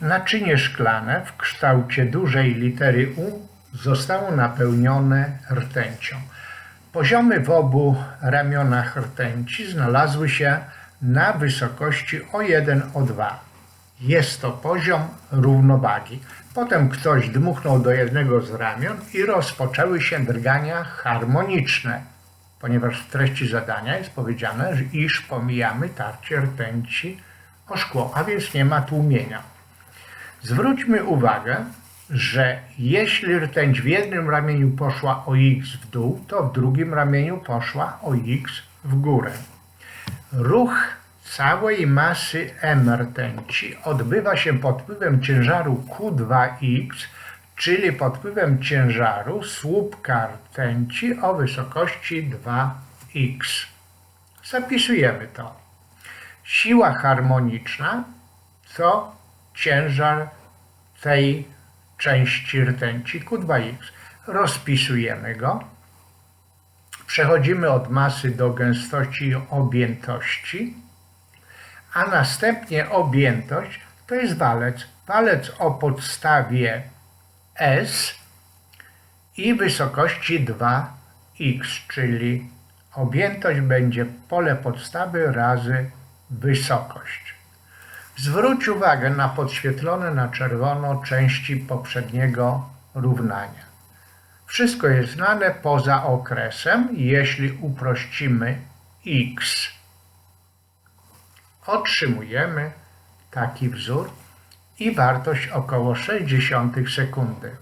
Naczynie szklane w kształcie dużej litery U zostało napełnione rtęcią. Poziomy w obu ramionach rtęci znalazły się na wysokości O1, O2. Jest to poziom równowagi. Potem ktoś dmuchnął do jednego z ramion i rozpoczęły się drgania harmoniczne, ponieważ w treści zadania jest powiedziane, iż pomijamy tarcie rtęci o szkło, a więc nie ma tłumienia. Zwróćmy uwagę, że jeśli rtęć w jednym ramieniu poszła o x w dół, to w drugim ramieniu poszła o x w górę. Ruch całej masy m rtęci odbywa się pod wpływem ciężaru Q2x, czyli pod wpływem ciężaru słupka rtęci o wysokości 2x. Zapisujemy to. Siła harmoniczna to ciężar tej części rtęci Q2x. Rozpisujemy go. Przechodzimy od masy do gęstości i objętości, a następnie objętość to jest walec. Walec o podstawie S i wysokości 2x, czyli objętość będzie pole podstawy razy wysokość. Zwróć uwagę na podświetlone na czerwono części poprzedniego równania. Wszystko jest znane poza okresem, jeśli uprościmy x. Otrzymujemy taki wzór i wartość około 0,6 sekundy.